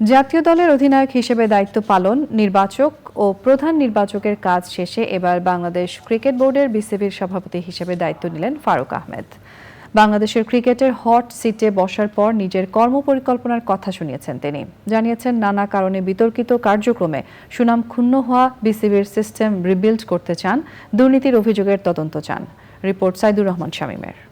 জাতীয় দলের অধিনায়ক হিসেবে দায়িত্ব পালন, নির্বাচক ও প্রধান নির্বাচকের কাজ শেষে এবার বাংলাদেশ ক্রিকেট বোর্ডের বিসিবির সভাপতি হিসেবে দায়িত্ব নিলেন ফারুক আহমেদ। বাংলাদেশের ক্রিকেটের হট সিটে বসার পর নিজের কর্মপরিকল্পনার কথা শুনিয়েছেন তিনি। জানিয়েছেন, নানা কারণে বিতর্কিত কার্যক্রমে সুনাম ক্ষুণ্ণ হওয়া বিসিবির সিস্টেম রিবিল্ড করতে চান, দুর্নীতির অভিযোগের তদন্ত চান। রিপোর্ট সাইদুর রহমান শামীমের।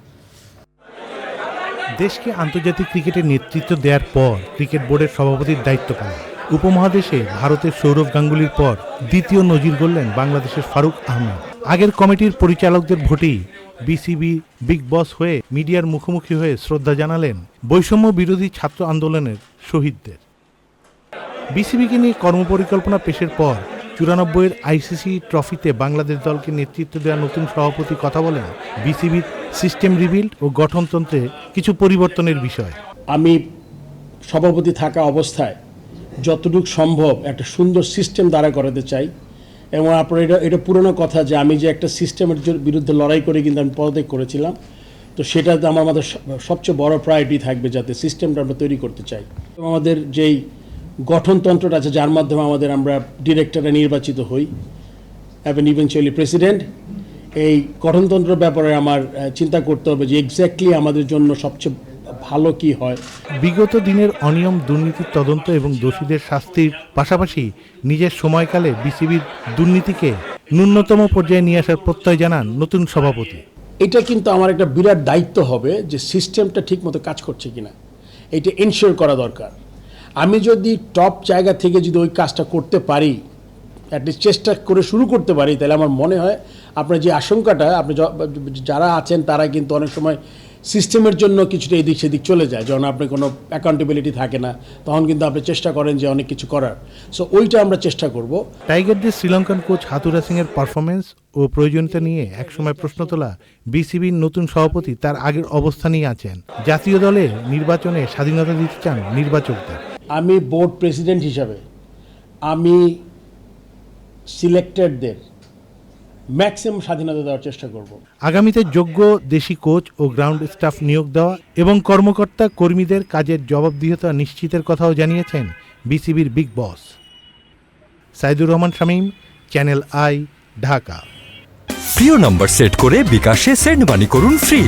দেশকে আন্তর্জাতিক ক্রিকেটের নেতৃত্ব দেওয়ার পর ক্রিকেট বোর্ডের সভাপতির দায়িত্ব পান উপমহাদেশে ভারতের সৌরভ গাঙ্গুলির পর দ্বিতীয় নজির গড়লেন বাংলাদেশের ফারুক আহমেদ। আগের কমিটির পরিচালকদের ভোটেই বিসিবি বিগ বস হয়ে মিডিয়ার মুখোমুখি হয়ে শ্রদ্ধা জানালেন বৈষম্য বিরোধী ছাত্র আন্দোলনের শহীদদের। বিসিবিকে নিয়ে কর্মপরিকল্পনা পেশের পর চুরানব্বইয়ের আইসিসি ট্রফিতে বাংলাদেশ দলকে নেতৃত্ব দেওয়া নতুন সভাপতি কথা বলেন বিসিবির সিস্টেম রিবিল্ড ও গঠনতন্ত্রে কিছু পরিবর্তনের বিষয়। আমি সভাপতি থাকা অবস্থায় যতটুকু সম্ভব একটা সুন্দর সিস্টেম দাঁড়া করাতে চাই এবং আপনার এটা এটা পুরনো কথা যে আমি যে একটা সিস্টেমের বিরুদ্ধে লড়াই করে কিন্তু আমি পদত্যাগ করেছিলাম। তো সেটাতে আমার আমাদের সবচেয়ে বড় প্রায়োরিটি থাকবে যাতে সিস্টেমটা আমরা তৈরি করতে চাই। আমাদের যেই গঠনতন্ত্রটা আছে যার মাধ্যমে আমাদের আমরা ডিরেক্টররা নির্বাচিত হই এবং ইভেনচুয়ালি প্রেসিডেন্ট এই গঠনতন্ত্রের ব্যাপারে আমার চিন্তা করতে হবে যে এক্স্যাক্টলি আমাদের জন্য সবচেয়ে ভালো কি হয়। বিগত দিনের অনিয়ম দুর্নীতির তদন্ত এবং দোষীদের শাস্তির পাশাপাশি নিজের সময়কালে বিসিবির দুর্নীতিকে ন্যূনতম পর্যায়ে নিয়ে আসার প্রত্যয় জানান নতুন সভাপতি। এটা কিন্তু আমার একটা বিরাট দায়িত্ব হবে যে সিস্টেমটা ঠিকমতো কাজ করছে কিনা। এটা এনশিওর করা দরকার। আমি যদি টপ জায়গা থেকে যদি ওই কাজটা করতে পারি অ্যাটলিস্ট চেষ্টা করে শুরু করতে পারি, তাহলে আমার মনে হয় আপনার যে আশঙ্কাটা, আপনি যারা আছেন তারা কিন্তু অনেক সময় সিস্টেমের জন্য কিছুটা এদিক সেদিক চলে যায়। যখন আপনার কোনো অ্যাকাউন্টেবিলিটি থাকে না, তখন কিন্তু আপনি চেষ্টা করেন যে অনেক কিছু করার। সো ওইটা আমরা চেষ্টা করব। টাইগারদের শ্রীলঙ্কান কোচ হাতুরা সিং এর পারফরমেন্স ও প্রয়োজনীয়তা নিয়ে একসময় প্রশ্ন তোলা বিসিবির নতুন সভাপতি তার আগের অবস্থানেই আছেন। জাতীয় দলে নির্বাচনে স্বাধীনতা দিতে চান নির্বাচকদের। আমি বোর্ড প্রেসিডেন্ট হিসাবে আমি সিলেক্টেডদের ম্যাক্সিমাম স্বাধীনতা দেওয়ার চেষ্টা করব। আগামীতে যোগ্য দেশি কোচ ও গ্রাউন্ড স্টাফ নিয়োগ দেওয়া এবং কর্মকর্তা কর্মীদের কাজের জবাবদিহিতা নিশ্চিতের কথাও জানিয়েছেন বিসিবির big boss Saidur Rahman Shamim channel I Dhaka. প্রিয় নম্বর সেট করে বিকাশে সেন্ড মানি করুন ফ্রি